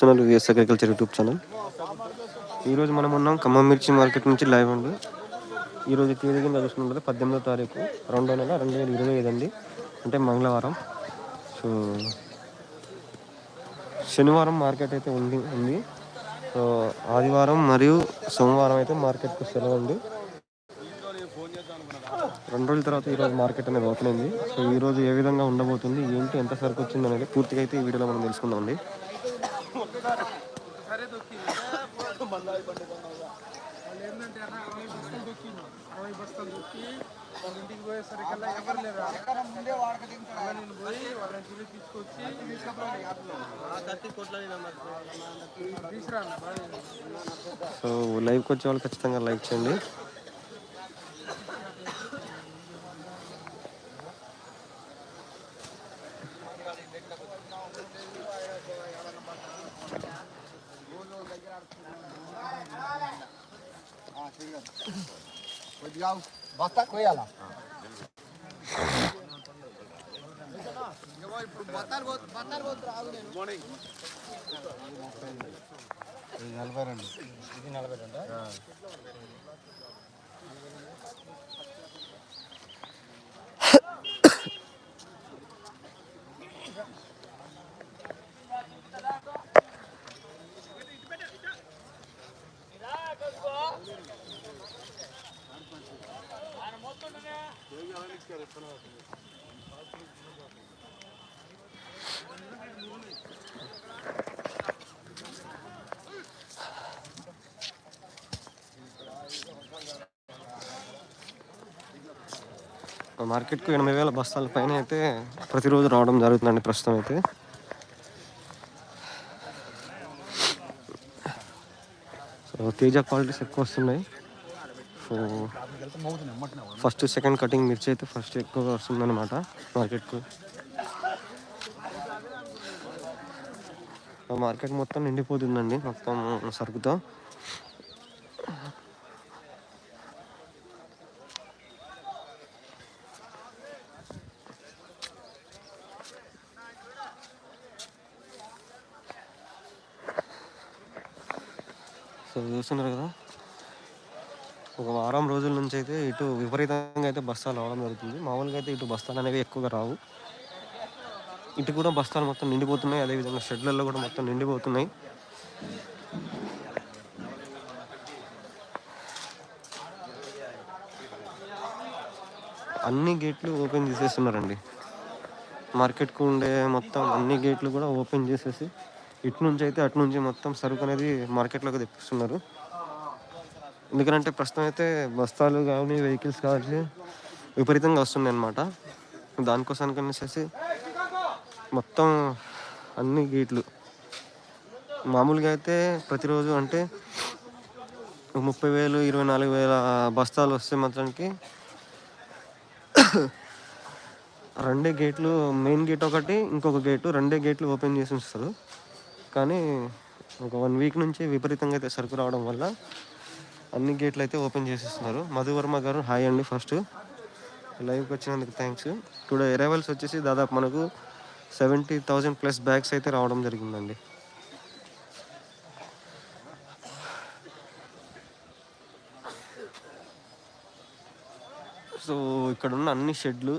Channel VS agriculture YouTube channel. ఈరోజు మనం ఉన్నాం ఖమ్మం మిర్చి మార్కెట్ నుంచి లైవ్ అండి. ఈరోజు తేదీ కింద చూసుకుంటే పద్దెనిమిదో తారీఖు రెండో నెల రెండు వేల ఇరవై ఐదు అండి. అంటే మంగళవారం. సో శనివారం మార్కెట్ అయితే ఉంది ఉంది. సో ఆదివారం మరియు సోమవారం అయితే మార్కెట్కి సెలవు ఉంది రెండు రోజుల తర్వాత ఈరోజు మార్కెట్ అనేది ఓపెన్ అయింది. సో ఈరోజు ఏ విధంగా ఉండబోతుంది ఏంటి ఎంత సరుకు వచ్చింది అనేది పూర్తిగా అయితే ఈ వీడియోలో మనం తెలుసుకుందాం అండి. సరే దొక్కింది ఏంటంటే అన్న అరవై బస్తాలు దొక్కింది అరవై బస్తాలు దొక్కి వాళ్ళ ఇంటికి పోయేసరికల్లా ఎవరు లేరు అలా నేను పోయి వాళ్ళని తిరిగి తీసుకొచ్చి తీసుకురా సో లైవ్కి వచ్చే వాళ్ళు ఖచ్చితంగా లైక్ చేయండి. బస్తా కోయాలా నలభై రెండు? ఇది నలభై రెండు. మార్కెట్కు ఎనభై వేల బస్తాల పైన అయితే ప్రతిరోజు రావడం జరుగుతుందండి ప్రస్తుతం అయితే. తేజ క్వాలిటీస్ ఎక్కువ వస్తున్నాయి. సో ఫస్ట్ సెకండ్ కటింగ్ మిర్చి అయితే ఫస్ట్ ఎక్కువగా వస్తుందన్నమాట మార్కెట్కు. మార్కెట్ మొత్తం నిండిపోతుందండి మొత్తం సరుకుతో. ఇక్కడ చూస్తున్నారు కదా? ఒక వారం రోజుల నుంచి అయితే ఇటు విపరీతంగా అయితే బస్తాలు రావడం జరుగుతుంది. మామూలుగా అయితే ఇటు బస్తాలు అనేవి ఎక్కువగా రావు. ఇటు కూడా బస్తాలు మొత్తం నిండిపోతున్నాయి. అదేవిధంగా షెడ్లలో కూడా మొత్తం నిండిపోతున్నాయి. అన్ని గేట్లు ఓపెన్ చేసేస్తున్నారండి. మార్కెట్కు ఉండే మొత్తం అన్ని గేట్లు కూడా ఓపెన్ చేసేసి ఇటు నుంచి అయితే అటు నుంచి మొత్తం సరుకు అనేది మార్కెట్లోకి తెప్పిస్తున్నారు. ఎందుకంటే ప్రస్తుతం అయితే బస్తాలు కానీ వెహికల్స్ కావాలి విపరీతంగా వస్తున్నాయి అన్నమాట దానికోసానికి అనేసి మొత్తం అన్ని గేట్లు. మామూలుగా అయితే ప్రతిరోజు అంటే ముప్పై వేలు ఇరవై నాలుగు వేల బస్తాలు వస్తే మాత్రానికి రెండే గేట్లు మెయిన్ గేట్ ఒకటి ఇంకొక గేటు రెండే గేట్లు ఓపెన్ చేసి ఉంచుతారు. కానీ ఒక వన్ వీక్ నుంచి విపరీతంగా అయితే సరుకు రావడం వల్ల అన్ని గేట్లు అయితే ఓపెన్ చేసేస్తున్నారు. మధువర్మ గారు హాయ్ అండి ఫస్ట్. లైవ్కి వచ్చినందుకు థ్యాంక్స్ టుడే అరైవల్స్ వచ్చేసి దాదాపు మనకు సెవెంటీ థౌజండ్ ప్లస్ బ్యాగ్స్ అయితే రావడం జరిగిందండి. సో ఇక్కడ ఉన్న అన్ని షెడ్లు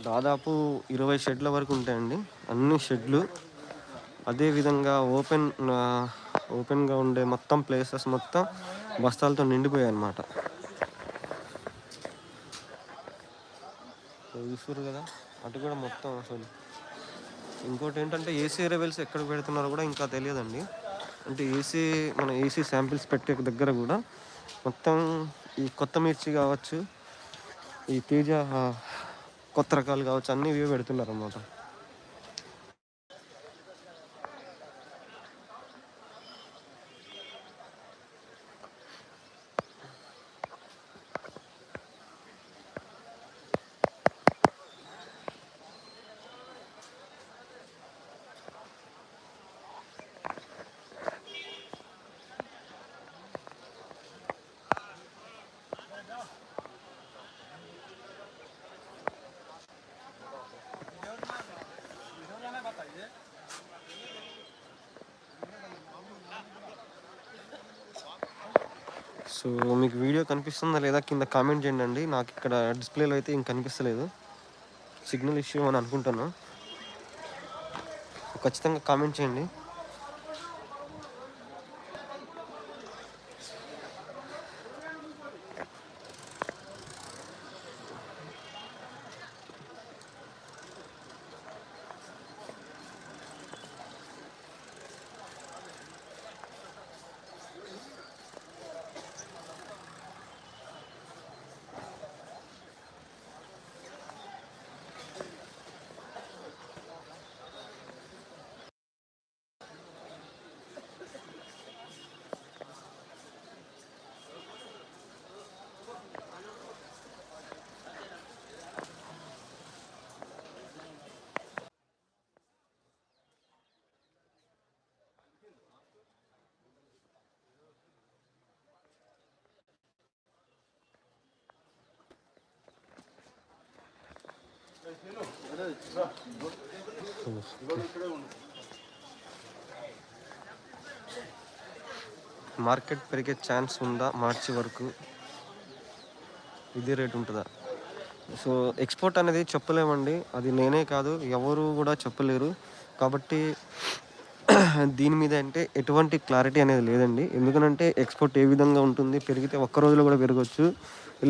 దాదాపు ఇరవై షెడ్ల వరకు ఉంటాయండి. అన్ని షెడ్లు. అదేవిధంగా ఓపెన్ ఓపెన్గా ఉండే మొత్తం ప్లేసెస్ మొత్తం బస్తాలతో నిండిపోయాయి అన్నమాట. సో కదా? అటు కూడా మొత్తం అసలు. ఇంకోటి ఏంటంటే ఏసీ రెవెల్స్ ఎక్కడ పెడుతున్నారో కూడా ఇంకా తెలియదండి. అంటే ఏసీ మన ఏసీ శాంపిల్స్ పెట్టే దగ్గర కూడా మొత్తం ఈ కొత్త మిర్చి కావచ్చు ఈ తేజ కొత్త రకాలు కావచ్చు అన్నీ ఇవే పెడుతున్నారు అన్నమాట సో మీకు వీడియో కనిపిస్తుందా లేదా కింద కామెంట్ చేయండి అండి. నాకు ఇక్కడ డిస్ప్లేలో అయితే ఇంక కనిపిస్తలేదు. సిగ్నల్ ఇష్యూ అని అనుకుంటాను. ఖచ్చితంగా కామెంట్ చేయండి. మార్కెట్ పెరిగే ఛాన్స్ ఉందా మార్చి వరకు? ఇదే రేట్ ఉంటుందా? సో ఎక్స్పోర్ట్ అనేది చెప్పలేమండి. అది నేనే కాదు ఎవరు కూడా చెప్పలేరు. కాబట్టి దీని మీద అంటే ఎటువంటి క్లారిటీ అనేది లేదండి. ఎందుకంటే ఎక్స్పోర్ట్ ఏ విధంగా ఉంటుంది పెరిగితే ఒక్క రోజులో కూడా పెరగవచ్చు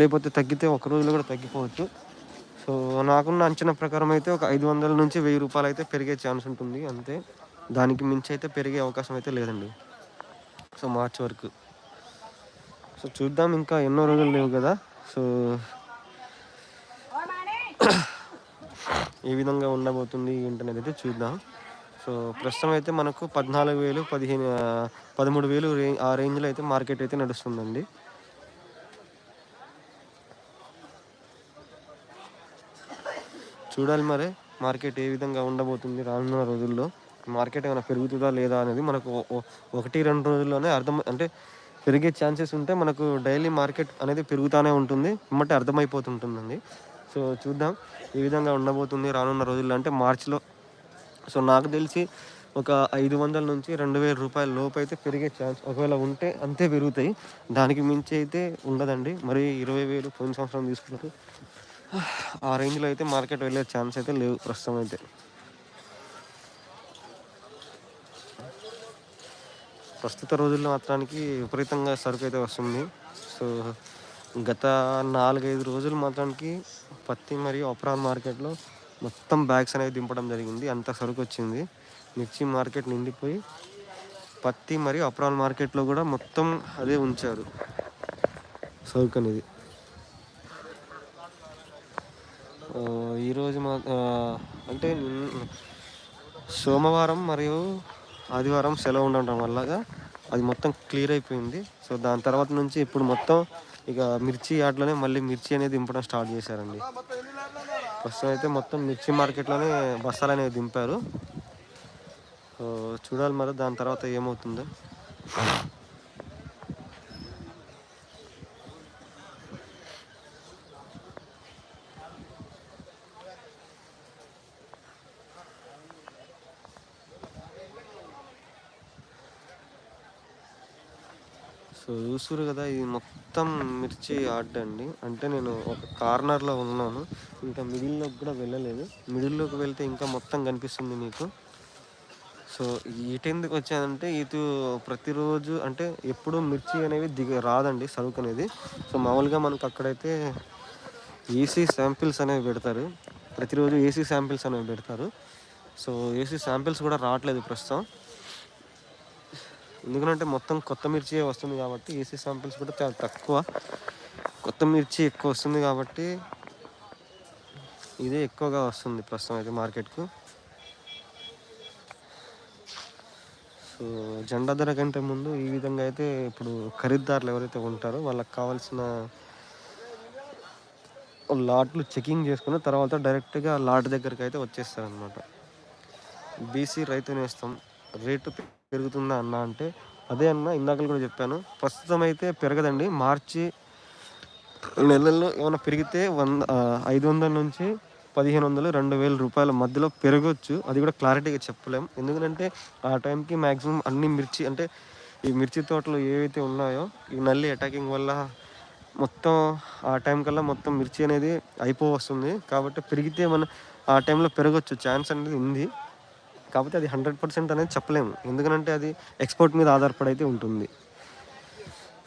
లేకపోతే తగ్గితే ఒక్క రోజులో కూడా తగ్గిపోవచ్చు. సో నాకున్న అంచనా ప్రకారం అయితే ఒక ఐదు వందల నుంచి వెయ్యి రూపాయలు అయితే పెరిగే ఛాన్స్ ఉంటుంది అంతే. దానికి మించి అయితే పెరిగే అవకాశం అయితే లేదండి. సో మార్చ్ వరకు. సో చూద్దాం ఇంకా ఎన్నో రోజులు లేవు కదా. సో ఏ విధంగా ఉండబోతుంది ఏంటనేది అయితే చూద్దాం. సో ప్రస్తుతం అయితే మనకు పద్నాలుగు వేలు పదిహేను పదమూడు వేలు రే ఆ రేంజ్లో అయితే మార్కెట్ అయితే నడుస్తుందండి. చూడాలి మరి. మార్కెట్ ఏ విధంగా ఉండబోతుంది రానున్న రోజుల్లో? మార్కెట్ ఏమైనా పెరుగుతుందా లేదా అనేది మనకు ఒకటి రెండు రోజుల్లోనే అర్థం అంటే పెరిగే ఛాన్సెస్ ఉంటే మనకు డైలీ మార్కెట్ అనేది పెరుగుతూనే ఉంటుంది. ఇమ్మటి అర్థమైపోతుంటుందండి. సో చూద్దాం ఏ విధంగా ఉండబోతుంది రానున్న రోజుల్లో. అంటే మార్చిలో సో నాకు తెలిసి ఒక ఐదు వందల నుంచి రెండు వేల రూపాయల లోపు అయితే పెరిగే ఛాన్స్ ఒకవేళ ఉంటే అంతే పెరుగుతాయి. దానికి మించి అయితే ఉండదండి. మరి ఇరవై వేలు పోయిన సంవత్సరం తీసుకున్నారు ఆ రేంజ్లో అయితే మార్కెట్ వెళ్ళే ఛాన్స్ అయితే లేవు ప్రస్తుతం అయితే. ప్రస్తుత రోజుల్లో మాత్రానికి విపరీతంగా సరుకు అయితే వస్తుంది. సో గత నాలుగైదు రోజులు మాత్రానికి పత్తి మరియు అప్రాన్ మార్కెట్లో మొత్తం బ్యాగ్స్ అనేవి దింపడం జరిగింది. అంత సరుకు వచ్చింది. మిర్చి మార్కెట్ నిండిపోయి పత్తి మరియు అప్రాన్ మార్కెట్లో కూడా మొత్తం అదే ఉంచారు సరుకు అనేది ఆ, ఈరోజు మా ఆ, అంటే సోమవారం మరియు ఆదివారం సెలవు ఉండటం వల్లగా అది మొత్తం క్లియర్ అయిపోయింది. సో దాని తర్వాత నుంచి ఇప్పుడు మొత్తం ఇక మిర్చి యాడ్లోనే మళ్ళీ మిర్చి అనేది దింపడం స్టార్ట్ చేశారండి. ప్రస్తుతం అయితే మొత్తం మిర్చి మార్కెట్లోనే బస్తాలు అనేవి దింపారు. సో చూడాలి మరి దాని తర్వాత ఏమవుతుందో సో చూస్తురు కదా ఇది మొత్తం మిర్చి యార్డ్ అండి. అంటే నేను ఒక కార్నర్లో ఉన్నాను. ఇంకా మిడిల్లోకి కూడా వెళ్ళలేదు. మిడిల్లోకి వెళ్తే ఇంకా మొత్తం కనిపిస్తుంది మీకు. సో ఇటెందుకు వచ్చానంటే ఇటు ప్రతిరోజు అంటే ఎప్పుడు మిర్చి అనేవి దిగ రాదండి సరుకు అనేది. సో మామూలుగా మనకు అక్కడైతే ఏసీ శాంపిల్స్ అనేవి పెడతారు. ప్రతిరోజు ఏసీ శాంపిల్స్ అనేవి పెడతారు. సో ఏసీ శాంపిల్స్ కూడా రావట్లేదు ప్రస్తుతం. ఎందుకంటే మొత్తం కొత్త మిర్చి వస్తుంది కాబట్టి ఏసీ శాంపిల్స్ కూడా చాలా తక్కువ. కొత్త మిర్చి ఎక్కువ వస్తుంది కాబట్టి ఇదే ఎక్కువగా వస్తుంది ప్రస్తుతం అయితే మార్కెట్కు. సో జెండా ధర కంటే ముందు ఈ విధంగా అయితే ఇప్పుడు ఖరీదారులు ఎవరైతే ఉంటారో వాళ్ళకి కావాల్సిన లాట్లు చెకింగ్ చేసుకున్న తర్వాత డైరెక్ట్గా లాట్ దగ్గరికి అయితే వచ్చేస్తారనమాట బీసీ రైతు నేస్తాం రేటు పెరుగుతుందా అన్న అంటే అదే అన్న ఇందాక కూడా చెప్పాను. ప్రస్తుతం అయితే పెరగదండి. మార్చి నెలల్లో ఏమైనా పెరిగితే వంద ఐదు వందల నుంచి పదిహేను వందలు రెండు వేల రూపాయల మధ్యలో పెరగవచ్చు అది కూడా క్లారిటీగా చెప్పలేం. ఎందుకంటే ఆ టైంకి మ్యాక్సిమం అన్ని మిర్చి అంటే ఈ మిర్చి తోటలు ఏవైతే ఉన్నాయో ఈ నల్లి అటాకింగ్ వల్ల మొత్తం ఆ టైం కల్లా మొత్తం మిర్చి అనేది అయిపో వస్తుంది కాబట్టి పెరిగితే మన ఆ టైంలో పెరగచ్చు. ఛాన్స్ అనేది ఉంది. కాకపోతే అది హండ్రెడ్ పర్సెంట్ అనేది చెప్పలేము. ఎందుకంటే అది ఎక్స్పోర్ట్ మీద ఆధారపడి అయితే ఉంటుంది.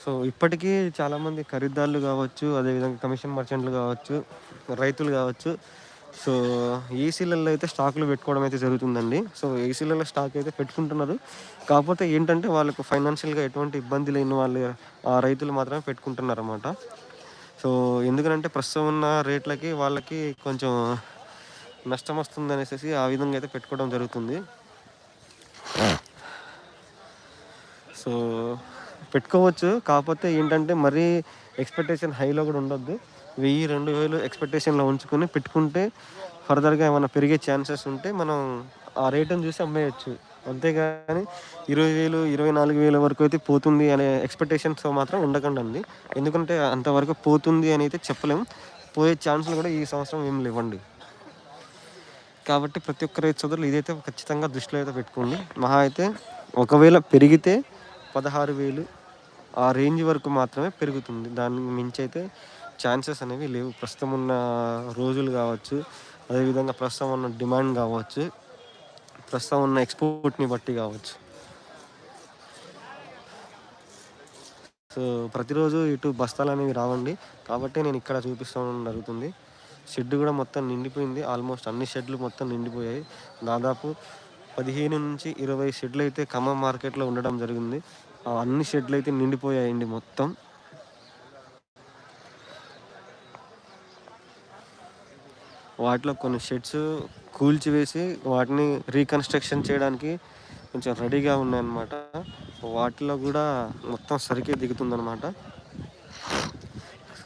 సో ఇప్పటికీ చాలామంది ఖరీదారులు కావచ్చు అదేవిధంగా కమిషన్ మర్చెంట్లు కావచ్చు రైతులు కావచ్చు సో ఏసీలలో అయితే స్టాకులు పెట్టుకోవడం అయితే జరుగుతుందండి. సో ఏసీలలో స్టాక్ అయితే పెట్టుకుంటున్నారు. కాకపోతే ఏంటంటే వాళ్ళకు ఫైనాన్షియల్గా ఎటువంటి ఇబ్బంది లేని వాళ్ళు ఆ రైతులు మాత్రమే పెట్టుకుంటున్నారు అన్నమాట సో ఎందుకంటే ప్రస్తుతం ఉన్న రేట్లకి వాళ్ళకి కొంచెం నష్టం వస్తుంది అనేసి ఆ విధంగా అయితే పెట్టుకోవడం జరుగుతుంది. సో పెట్టుకోవచ్చు. కాకపోతే ఏంటంటే మరీ ఎక్స్పెక్టేషన్ హైలో కూడా ఉండొద్దు. వెయ్యి రెండు వేలు ఎక్స్పెక్టేషన్లో ఉంచుకొని పెట్టుకుంటే ఫర్దర్గా ఏమైనా పెరిగే ఛాన్సెస్ ఉంటే మనం ఆ రేటును చూసి అమ్మేయచ్చు. అంతేగాని ఇరవై వేలు ఇరవై నాలుగు వేల వరకు అయితే పోతుంది అనే ఎక్స్పెక్టేషన్స్తో మాత్రం ఉండకండి అండి ఎందుకంటే అంతవరకు పోతుంది అని అయితే చెప్పలేము పోయే ఛాన్సులు కూడా ఈ సంవత్సరం ఏం లేవండి. కాబట్టి ప్రతి ఒక్క రైతు సోదరులు ఇదైతే ఖచ్చితంగా దృష్టిలో అయితే పెట్టుకోండి. మహా అయితే ఒకవేళ పెరిగితే పదహారు వేలు ఆ రేంజ్ వరకు మాత్రమే పెరుగుతుంది. దానికి మించి అయితే ఛాన్సెస్ అనేవి లేవు. ప్రస్తుతం ఉన్న రోజులు కావచ్చు అదేవిధంగా ప్రస్తుతం ఉన్న డిమాండ్ కావచ్చు ప్రస్తుతం ఉన్న ఎక్స్పోర్ట్ని బట్టి కావచ్చు. సో ప్రతిరోజు ఇటు బస్తాలు అనేవి రావండి. కాబట్టి నేను ఇక్కడ చూపిస్తాను జరుగుతుంది షెడ్ కూడా మొత్తం నిండిపోయింది. ఆల్మోస్ట్ అన్ని షెడ్లు మొత్తం నిండిపోయాయి. దాదాపు పదిహేను నుంచి ఇరవై షెడ్లు అయితే ఖమ్మం మార్కెట్లో ఉండడం జరిగింది. అన్ని షెడ్లు అయితే నిండిపోయాయండి మొత్తం. వాటిలో కొన్ని షెడ్స్ కూల్చివేసి వాటిని రీకన్స్ట్రక్షన్ చేయడానికి కొంచెం రెడీగా ఉన్నాయన్నమాట. వాటిలో కూడా మొత్తం సరికే దిగుతుందనమాట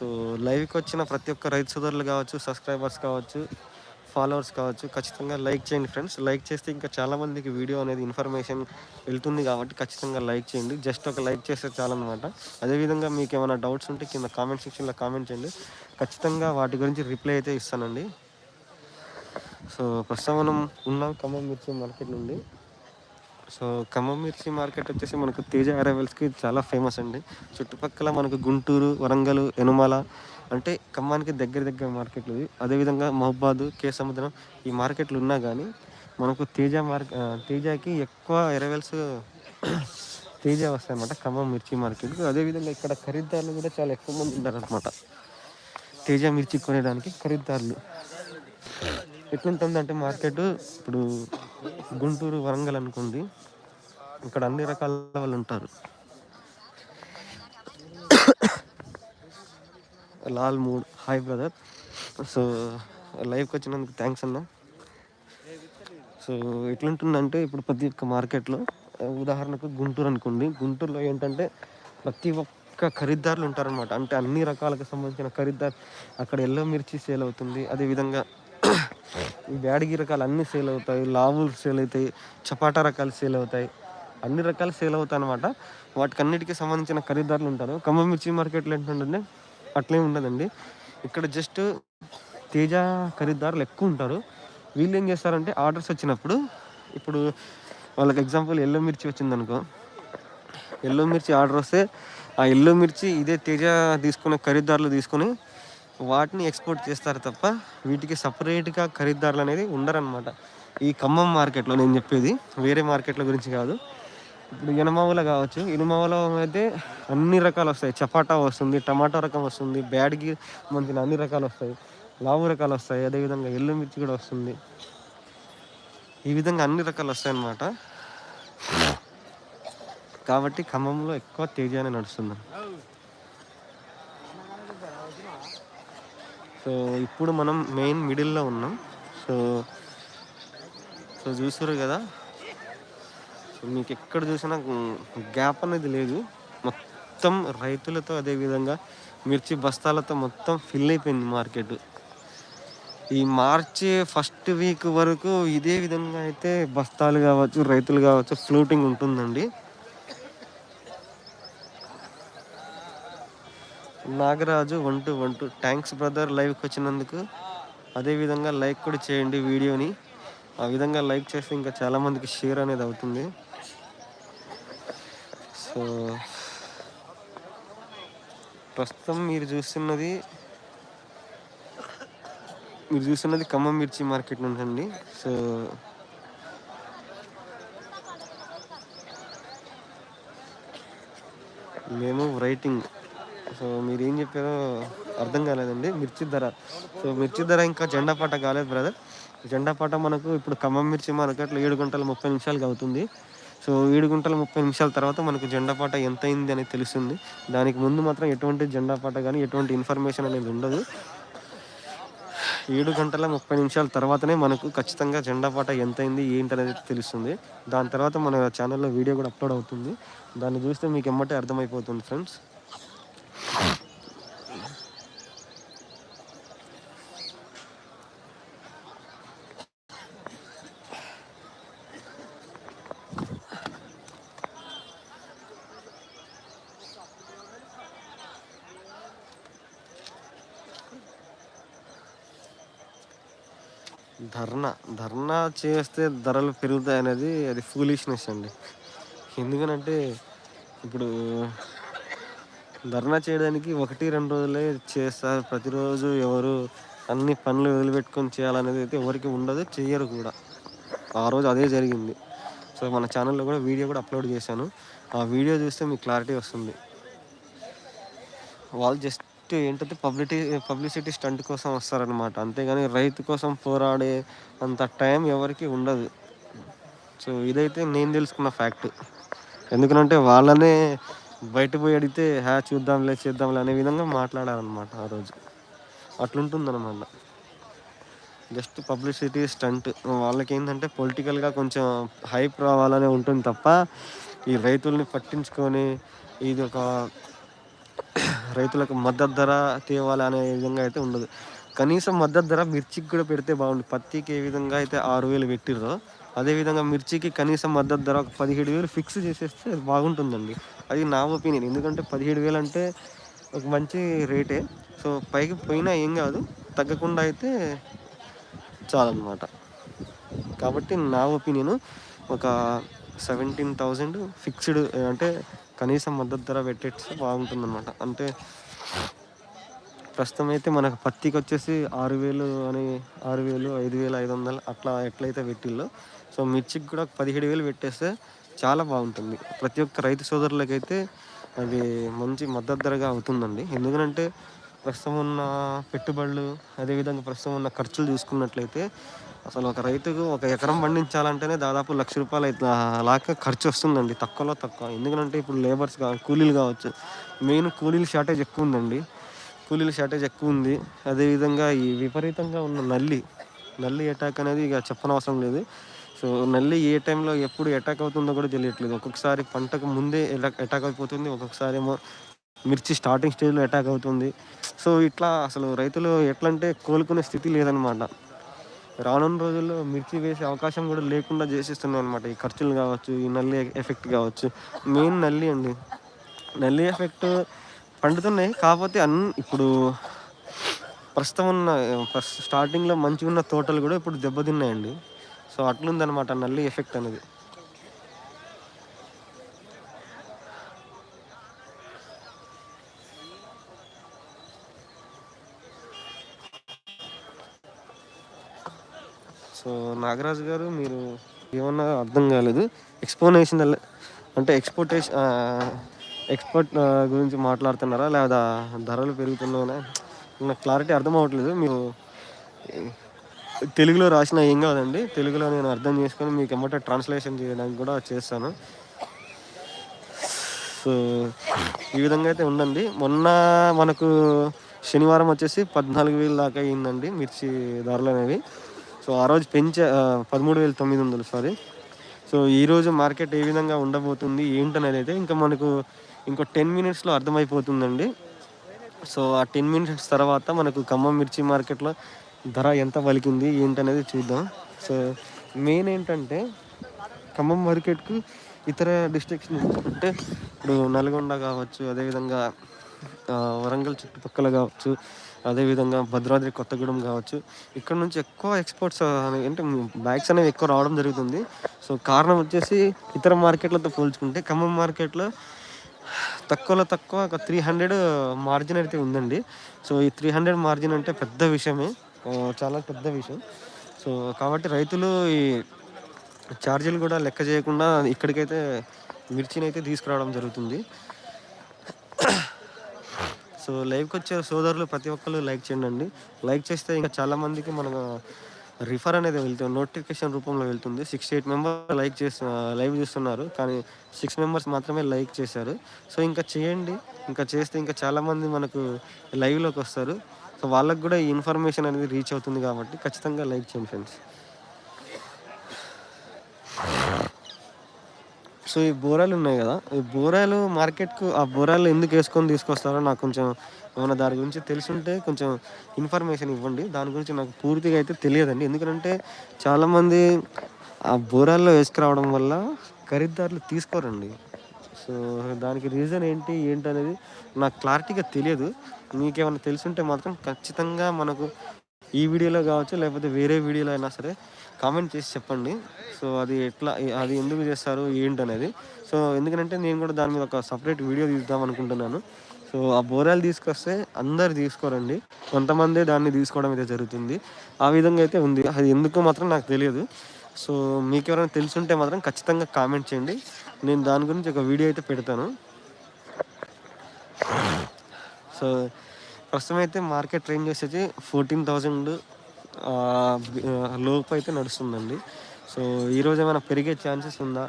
సో లైవ్కి వచ్చిన ప్రతి ఒక్క రైతు సోదరులు కావచ్చు సబ్స్క్రైబర్స్ కావచ్చు ఫాలోవర్స్ కావచ్చు ఖచ్చితంగా లైక్ చేయండి ఫ్రెండ్స్. లైక్ చేస్తే ఇంకా చాలామందికి వీడియో అనేది ఇన్ఫర్మేషన్ వెళ్తుంది కాబట్టి ఖచ్చితంగా లైక్ చేయండి. జస్ట్ ఒక లైక్ చేస్తే చాలన్నమాట. అదేవిధంగా మీకు ఏమైనా డౌట్స్ ఉంటే కింద కామెంట్ సెక్షన్లో కామెంట్ చేయండి. ఖచ్చితంగా వాటి గురించి రిప్లై అయితే ఇస్తానండి. సో ప్రస్తుతం మనం ఉన్నాం ఖమ్మం మిర్చి మార్కెట్ నుండి. సో ఖమ్మం మిర్చి మార్కెట్ వచ్చేసి మనకు తేజ అరైవల్స్కి చాలా ఫేమస్ అండి. చుట్టుపక్కల మనకు గుంటూరు వరంగల్ ఎనుమల అంటే ఖమ్మానికి దగ్గర దగ్గర మార్కెట్లు ఇవి. అదేవిధంగా మహబాద్ కే సముద్రం ఈ మార్కెట్లు ఉన్నా కానీ మనకు తేజ మార్కెట్ తేజకి ఎక్కువ ఎరవెల్స్ తేజ వస్తాయి అన్నమాట ఖమ్మం మిర్చి మార్కెట్ అదేవిధంగా ఇక్కడ ఖరీదారులు కూడా చాలా ఎక్కువ మంది ఉన్నారనమాట తేజ మిర్చి కొనేదానికి ఖరీదారులు ఎట్లుంటుంది అంటే మార్కెట్ ఇప్పుడు గుంటూరు వరంగల్ అనుకోండి ఇక్కడ అన్ని రకాల వాళ్ళు ఉంటారు. Lal Mood hi brother. So లైవ్కి వచ్చినందుకు థ్యాంక్స్ అన్న. సో ఎట్లుంటుందంటే ఇప్పుడు ప్రతి ఒక్క మార్కెట్లో ఉదాహరణకు గుంటూరు అనుకోండి గుంటూరులో ఏంటంటే ప్రతి ఒక్క ఖరీదారులు ఉంటారనమాట అంటే అన్ని రకాలకు సంబంధించిన ఖరీదారు అక్కడ ఎల్లో మిర్చి సేల్ అవుతుంది. అదేవిధంగా ఈ బ్యాడగి రకాలు అన్నీ సేల్ అవుతాయి లావులు సేల్ అవుతాయి చపాటా రకాలు సేల్ అవుతాయి. అన్ని రకాలు సేల్ అవుతాయి అనమాట వాటికి అన్నిటికీ సంబంధించిన ఖరీదారులు ఉంటారు. ఖమ్మం మిర్చి మార్కెట్లో ఏంటంటే అట్లే ఉండదండి. ఇక్కడ జస్ట్ తేజ ఖరీదారులు ఎక్కువ ఉంటారు. వీళ్ళు ఏం చేస్తారంటే ఆర్డర్స్ వచ్చినప్పుడు ఇప్పుడు వాళ్ళకి ఎగ్జాంపుల్ ఎల్లో మిర్చి వచ్చిందనుకో. ఎల్లో మిర్చి ఆర్డర్ వస్తే ఆ ఎల్లో మిర్చి ఇదే తేజ తీసుకునే ఖరీదారులు తీసుకొని వాటిని ఎక్స్పోర్ట్ చేస్తారు తప్ప వీటికి సపరేట్గా ఖరీదారులు అనేది ఉండరనమాట ఈ ఖమ్మం మార్కెట్లో నేను చెప్పేది వేరే మార్కెట్ల గురించి కాదు. ఇప్పుడు ఇనమావుల కావచ్చు ఇనుమావులో అయితే అన్ని రకాలు వస్తాయి. చపాటా వస్తుంది టమాటా రకం వస్తుంది బ్యాడ్కి మంచిన అన్ని రకాలు వస్తాయి. లావు రకాలు వస్తాయి అదేవిధంగా ఎల్లు మిర్చి కూడా వస్తుంది. ఈ విధంగా అన్ని రకాలు వస్తాయి అన్నమాట కాబట్టి ఖమ్మంలో ఎక్కువ తేజానే నడుస్తుంది. సో ఇప్పుడు మనం మెయిన్ మిడిల్లో ఉన్నాం. సో సో చూసారు కదా? సో మీకు ఎక్కడ చూసినా గ్యాప్ అనేది లేదు. మొత్తం రైతులతో అదేవిధంగా మిర్చి బస్తాలతో మొత్తం ఫిల్ అయిపోయింది మార్కెట్ ఈ మార్చి ఫస్ట్ వీక్ వరకు ఇదే విధంగా అయితే బస్తాలు కావచ్చు రైతులు కావచ్చు ఫ్లూటింగ్ ఉంటుందండి. Nagaraju one two one two thanks brother లైవ్కి వచ్చినందుకు అదేవిధంగా లైక్ కూడా చేయండి వీడియోని. ఆ విధంగా లైక్ చేస్తే ఇంకా చాలామందికి షేర్ అనేది అవుతుంది. సో సో ప్రస్తుతం మీరు చూస్తున్నది మీరు చూస్తున్నది ఖమ్మం మిర్చి మార్కెట్ నుండి సో మేము రైటింగ్ సో మీరు ఏం చెప్పారో అర్థం కాలేదండి. మిర్చి ధర. సో మిర్చి ధర ఇంకా జెండా పాట కాలేదు బ్రదర్ జెండా పాట మనకు ఇప్పుడు ఖమ్మం మిర్చి మార్కెట్లో ఏడు గంటల ముప్పై నిమిషాలుగా అవుతుంది. సో ఏడు గంటల ముప్పై నిమిషాల తర్వాత మనకు జెండా పాట ఎంత అయింది అనేది తెలుస్తుంది. దానికి ముందు మాత్రం ఎటువంటి జెండా పాట కానీ ఎటువంటి ఇన్ఫర్మేషన్ అనేది ఉండదు. ఏడు గంటల ముప్పై నిమిషాల తర్వాతనే మనకు ఖచ్చితంగా జెండా పాట ఎంత అయింది ఏంటి అనేది తెలుస్తుంది. దాని తర్వాత మన ఛానల్లో వీడియో కూడా అప్లోడ్ అవుతుంది. దాన్ని చూస్తే మీకు ఎమ్మటే అర్థమైపోతుంది ఫ్రెండ్స్ ధర్నా ధర్నా చేస్తే ధరలు పెరుగుతాయి అనేది అది ఫూలిష్నెస్ అండి. ఎందుకనంటే ఇప్పుడు ధర్నా చేయడానికి ఒకటి రెండు రోజులే చేస్తారు ప్రతిరోజు ఎవరు అన్ని పనులు వదిలిపెట్టుకొని చేయాలనేది అయితే ఎవరికి ఉండదు చేయరు కూడా. ఆ రోజు అదే జరిగింది. సో మన ఛానల్లో కూడా వీడియో కూడా అప్లోడ్ చేశాను. ఆ వీడియో చూస్తే మీకు క్లారిటీ వస్తుంది. వాళ్ళు జస్ట్ ఏంటంటే పబ్లిటీ పబ్లిసిటీ స్టంట్ కోసం వస్తారనమాట అంతేగాని రైతు కోసం పోరాడే అంత టైం ఎవరికి ఉండదు. సో ఇదైతే నేను తెలుసుకున్న ఫ్యాక్ట్ ఎందుకంటే వాళ్ళనే బయట పోయి అడిగితే హ్యా చూద్దాంలే చేద్దాంలే అనే విధంగా మాట్లాడారనమాట ఆ రోజు. అట్లుంటుందన్నమాట. Just publicity stunt. వాళ్ళకి ఏంటంటే పొలిటికల్గా కొంచెం హైప్ రావాలనే ఉంటుంది తప్ప ఈ రైతుల్ని పట్టించుకొని ఇది ఒక రైతులకు మద్దతు ధర తేవాలి అనే విధంగా అయితే ఉండదు. కనీసం మద్దతు ధర మిర్చికి కూడా పెడితే బాగుండు. పత్తికి ఏ విధంగా అయితే ఆరు వేలు పెట్టిర్రో అదేవిధంగా మిర్చికి కనీసం మద్దతు ధర ఒక పదిహేడు వేలు ఫిక్స్ చేసేస్తే బాగుంటుందండి. అది నా ఒపీనియన్. ఎందుకంటే పదిహేడు వేలు అంటే ఒక మంచి రేటే. సో పైకి పోయినా ఏం కాదు. తగ్గకుండా అయితే చాలన్నమాట. కాబట్టి నా ఒపీనియన్ ఒక సెవెంటీన్ థౌజండ్ ఫిక్స్డ్ అంటే కనీసం మద్దతు ధర పెట్టేస్తే బాగుంటుందన్నమాట. అంటే ప్రస్తుతం అయితే మనకు పత్తికి వచ్చేసి ఆరు వేలు అని ఆరు వేలు ఐదు వేలు ఐదు వందలు అట్లా ఎట్లయితే పెట్టిల్లో. సో మిర్చికి కూడా పదిహేడు వేలు పెట్టేస్తే చాలా బాగుంటుంది. ప్రతి ఒక్క రైతు సోదరులకైతే అది మంచి మద్దతు ధరగా అవుతుందండి. ఎందుకంటే ప్రస్తుతం ఉన్న పెట్టుబడులు అదేవిధంగా ప్రస్తుతం ఉన్న ఖర్చులు చూసుకున్నట్లయితే అసలు ఒక రైతుకు ఒక ఎకరం పండించాలంటేనే దాదాపు లక్ష రూపాయలు అయితే ఖర్చు వస్తుందండి తక్కువలో తక్కువ. ఎందుకంటే ఇప్పుడు లేబర్స్ కూలీలు కావచ్చు. మెయిన్ కూలీలు షార్టేజ్ ఎక్కువ ఉందండి కూలీల షార్టేజ్ ఎక్కువ ఉంది. అదేవిధంగా ఈ విపరీతంగా ఉన్న నల్లి నల్లి అటాక్ అనేది ఇక చెప్పనవసరం లేదు. సో నల్లి ఏ టైంలో ఎప్పుడు అటాక్ అవుతుందో కూడా తెలియట్లేదు. ఒక్కొక్కసారి పంటకు ముందే అటాక్ అయిపోతుంది. ఒక్కొక్కసారి ఏమో మిర్చి స్టార్టింగ్ స్టేజ్లో అటాక్ అవుతుంది. సో ఇట్లా అసలు రైతులు ఎట్లా అంటే కోలుకునే స్థితి లేదనమాట రానున్న రోజుల్లో మిర్చి వేసే అవకాశం కూడా లేకుండా చేసేస్తున్నాయి అనమాట ఈ ఖర్చులు కావచ్చు ఈ నల్లి ఎఫెక్ట్ కావచ్చు. మెయిన్ నల్లి అండి. నల్లి ఎఫెక్ట్ పండుతున్నాయి. కాకపోతే అన్ ఇప్పుడు ప్రస్తుతం ఉన్న స్టార్టింగ్లో మంచిగా ఉన్న తోటలు కూడా ఇప్పుడు దెబ్బతిన్నాయండి. సో అట్లుందనమాట నల్లి ఎఫెక్ట్ అనేది. సో నాగరాజు గారు మీరు ఏమన్నా అర్థం కాలేదు. ఎక్స్పోనేషన్ అంటే ఎక్స్పోర్టేషన్ ఎక్స్పోర్ట్ గురించి మాట్లాడుతున్నారా? లేదా ధరలు పెరుగుతున్నాయా? నాకు క్లారిటీ అర్థం అవ్వట్లేదు. మీరు తెలుగులో రాసిన ఏం కాదండి. తెలుగులో నేను అర్థం చేసుకొని మీకు ఎమ్మటే ట్రాన్స్లేషన్ చేయడానికి కూడా చేస్తాను. సో ఈ విధంగా అయితే ఉండండి మొన్న మనకు శనివారం వచ్చేసి పద్నాలుగు వేలు దాకా అయిందండి మిర్చి ధరలు అనేవి. సో ఆ రోజు పెంచే పదమూడు వేల తొమ్మిది వందలు సారీ. సో ఈరోజు మార్కెట్ ఏ విధంగా ఉండబోతుంది ఏంటనేది అయితే ఇంకా మనకు ఇంకో టెన్ మినిట్స్లో అర్థమైపోతుందండి. సో ఆ టెన్ మినిట్స్ తర్వాత మనకు ఖమ్మం మిర్చి మార్కెట్లో ధర ఎంత పలికింది ఏంటనేది చూద్దాం. సో మెయిన్ ఏంటంటే ఖమ్మం మార్కెట్కు ఇతర డిస్ట్రిక్ట్స్ అంటే ఇప్పుడు నల్గొండ కావచ్చు అదేవిధంగా వరంగల్ చుట్టుపక్కల కావచ్చు అదేవిధంగా భద్రాద్రి కొత్తగూడెం కావచ్చు. ఇక్కడ నుంచి ఎక్కువ ఎక్స్పోర్ట్స్ అంటే బ్యాగ్స్ అనేవి ఎక్కువ రావడం జరుగుతుంది. సో కారణం వచ్చేసి ఇతర మార్కెట్లతో పోల్చుకుంటే ఖమ్మం మార్కెట్లో తక్కువలో తక్కువ ఒక త్రీ హండ్రెడ్ మార్జిన్ అయితే ఉందండి. సో ఈ త్రీ హండ్రెడ్ మార్జిన్ అంటే పెద్ద విషయమే. చాలా పెద్ద విషయం. సో కాబట్టి రైతులు ఈ ఛార్జీలు కూడా లెక్క చేయకుండా ఇక్కడికైతే మిర్చిని అయితే తీసుకురావడం జరుగుతుంది. సో లైవ్కి వచ్చే సోదరులు ప్రతి ఒక్కరు లైక్ చేయండి లైక్ చేస్తే ఇంకా చాలామందికి మనం మన రిఫర్ అనేది వెళ్తుంది నోటిఫికేషన్ రూపంలో వెళ్తుంది. సిక్స్ ఎయిట్ మెంబర్స్ లైక్ చేస్తు లైవ్ చూస్తున్నారు. కానీ సిక్స్ మెంబర్స్ మాత్రమే లైక్ చేశారు. సో ఇంకా చేయండి. ఇంకా చేస్తే ఇంకా చాలామంది మనకు లైవ్లోకి వస్తారు. సో వాళ్ళకు కూడా ఈ ఇన్ఫర్మేషన్ అనేది రీచ్ అవుతుంది కాబట్టి ఖచ్చితంగా లైక్ చేయండి ఫ్రెండ్స్. సో ఈ బోరాలు ఉన్నాయి కదా. ఈ బోరాలు మార్కెట్కు ఆ బోరాలు ఎందుకు వేసుకొని తీసుకొస్తారో నాకు కొంచెం ఏమైనా దాని గురించి తెలుసుంటే కొంచెం ఇన్ఫర్మేషన్ ఇవ్వండి. దాని గురించి నాకు పూర్తిగా అయితే తెలియదండి. ఎందుకంటే చాలామంది ఆ బోరాల్లో వేసుకురావడం వల్ల ఖరీదారులు తీసుకోరండి. సో దానికి రీజన్ ఏంటి ఏంటి అనేది నాకు క్లారిటీగా తెలియదు. మీకేమైనా తెలుసుంటే మాత్రం ఖచ్చితంగా మనకు ఈ వీడియోలో కావచ్చు లేకపోతే వేరే వీడియోలో అయినా సరే కామెంట్ చేసి చెప్పండి. సో అది ఎట్లా అది ఎందుకు చేస్తారు ఏంటి అనేది సో ఎందుకంటే నేను కూడా దాని మీద ఒక సపరేట్ వీడియో తీద్దాం అనుకుంటున్నాను. సో ఆ బోరాలు తీసుకొస్తే అందరు తీసుకోరండి. కొంతమంది దాన్ని తీసుకోవడం అయితే జరుగుతుంది. ఆ విధంగా అయితే ఉంది. అది ఎందుకు మాత్రం నాకు తెలియదు. సో మీకు ఎవరైనా తెలుసుంటే మాత్రం ఖచ్చితంగా కామెంట్ చేయండి. నేను దాని గురించి ఒక వీడియో అయితే పెడతాను. సో ప్రస్తుతం అయితే మార్కెట్ రేంజ్ వచ్చేసి ఫోర్టీన్ థౌజండ్ లోపు అయితే నడుస్తుందండి. సో ఈరోజు ఏమైనా పెరిగే ఛాన్సెస్ ఉందా?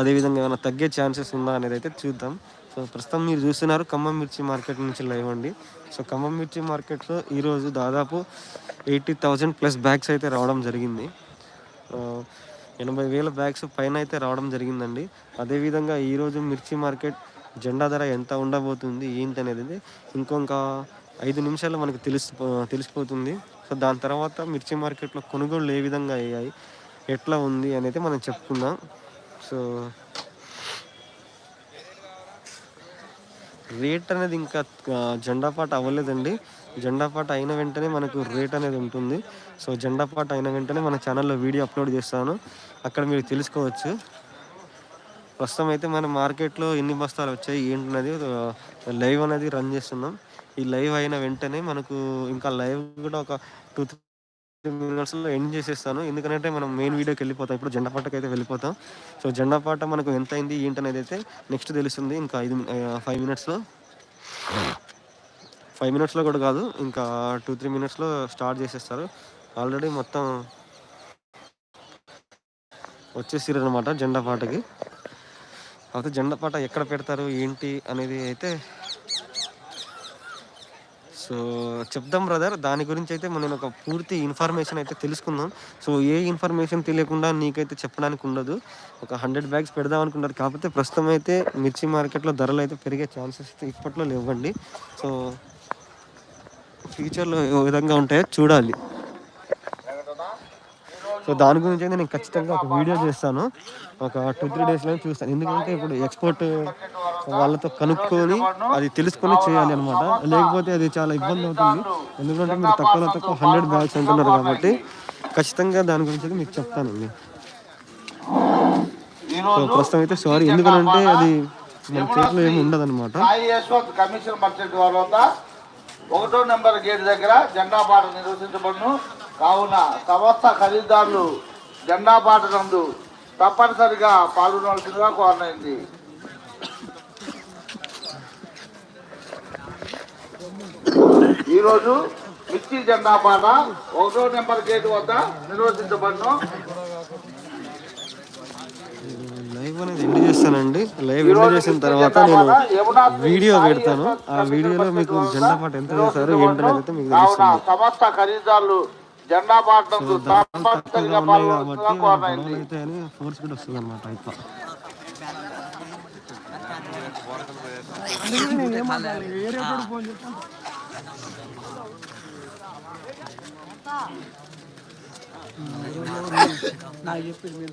అదేవిధంగా ఏమైనా తగ్గే ఛాన్సెస్ ఉందా అనేది అయితే చూద్దాం. సో ప్రస్తుతం మీరు చూస్తున్నారు ఖమ్మం మిర్చి మార్కెట్ నుంచి లైవ్ అండి. సో ఖమ్మం మిర్చి మార్కెట్లో ఈరోజు దాదాపు ఎయిటీ థౌజండ్ ప్లస్ బ్యాగ్స్ అయితే రావడం జరిగింది. ఎనభై వేల బ్యాగ్స్ పైన అయితే రావడం జరిగిందండి. అదేవిధంగా ఈరోజు మిర్చి మార్కెట్ జెండా ధర ఎంత ఉండబోతుంది ఏంటి అనేది ఇంకొక ఐదు నిమిషాల్లో మనకు తెలిసి తెలిసిపోతుంది. సో దాని తర్వాత మిర్చి మార్కెట్లో కొనుగోళ్ళు ఏ విధంగా అయ్యాయి ఎట్లా ఉంది అనేది మనం చెప్పుకుందాం. సో రేట్ అనేది ఇంకా ఆ, అవ్వలేదండి. జెండా పాట అయిన వెంటనే మనకు రేట్ అనేది ఉంటుంది. సో జెండాపాట అయిన వెంటనే మన ఛానల్లో వీడియో అప్లోడ్ చేస్తాను. అక్కడ మీరు తెలుసుకోవచ్చు. ప్రస్తుతం అయితే మన మార్కెట్లో ఎన్ని బస్తాలు వచ్చాయి ఏంటనేది లైవ్ అనేది రన్ చేస్తున్నాం. ఈ లైవ్ అయిన వెంటనే మనకు ఇంకా లైవ్ కూడా ఒక టూ మినిట్స్లో ఎండ్ చేసేస్తాను. ఎందుకంటే మనం మెయిన్ వీడియోకి వెళ్ళిపోతాం. ఇప్పుడు జెండా పాటకి అయితే వెళ్ళిపోతాం. సో జెండా పాట మనకు ఎంత అయింది ఏంటనేది అయితే నెక్స్ట్ తెలుస్తుంది. ఇంకా ఐదు ఫైవ్ మినిట్స్లో ఫైవ్ మినిట్స్లో కూడా కాదు ఇంకా టూ త్రీ మినిట్స్లో స్టార్ట్ చేసేస్తారు. ఆల్రెడీ మొత్తం వచ్చేసారు అనమాట జెండా పాటకి. కాకపోతే జెండా పాట ఎక్కడ పెడతారు ఏంటి అనేది అయితే సో చెప్దాం బ్రదర్ దాని గురించి అయితే నేను ఒక పూర్తి ఇన్ఫర్మేషన్ అయితే తెలుసుకుందాం. సో ఏ ఇన్ఫర్మేషన్ తెలియకుండా నీకైతే చెప్పడానికి ఉండదు. ఒక హండ్రెడ్ బ్యాగ్స్ పెడదాం అనుకుంటారు కాకపోతే ప్రస్తుతం అయితే మిర్చి మార్కెట్లో ధరలు అయితే పెరిగే ఛాన్సెస్ అయితే ఇప్పట్లో లేవండి. సో ఫ్యూచర్లో ఏ విధంగా ఉంటాయో చూడాలి. సో దాని గురించి అయితే నేను ఖచ్చితంగా ఒక వీడియో చేస్తాను. ఒక టూ త్రీ డేస్లో చూస్తాను. ఎందుకంటే ఇప్పుడు ఎక్స్పోర్ట్ వాళ్ళతో కనుక్కొని అది తెలుసుకొని చేయాలి అనమాట లేకపోతే అది చాలా ఇబ్బంది అవుతుంది. ఎందుకంటే మీరు తక్కువలో తక్కువ హండ్రెడ్ బ్యాగ్స్ అంటున్నారు కాబట్టి ఖచ్చితంగా దాని గురించి మీకు చెప్తానండి సో ప్రస్తుతం అయితే సారీ ఎందుకంటే అది మన చేతిలో ఏమి ఉండదు అనమాట కమిషన్ ఒకటో నెంబర్ గేట్ దగ్గర జెండా పాట నిర్వహించబడును. కావున సంస్థ ఖరీదారులు జెండా పాట నందు తప్పనిసరిగా పాల్గొనవలసిందిగా కోరనైంది. ఈరోజు మిర్చి జెండా పాట ఒకటో నెంబర్ గేట్ వద్ద నిర్వహించబడును. లైవ్ అనేది ఎండ్ చేస్తానండి. లైవ్ ఎండ్ చేసిన తర్వాత నేను వీడియో పెడతాను. ఆ వీడియోలో మీకు జెండా పాట ఎంత చేశారు ఏంటనేది అయితే మీకు సమస్త ఖరీదారులు జెండా పాట నందు తప్పనిసరిగా ఉన్నాయి కాబట్టి పాల్గొనవలసిందిగా కోరనైంది గొడవలు అయితే అని ఫోర్స్ కూడా వస్తుంది అనమాట ఇట్లా నాకు చెప్పింది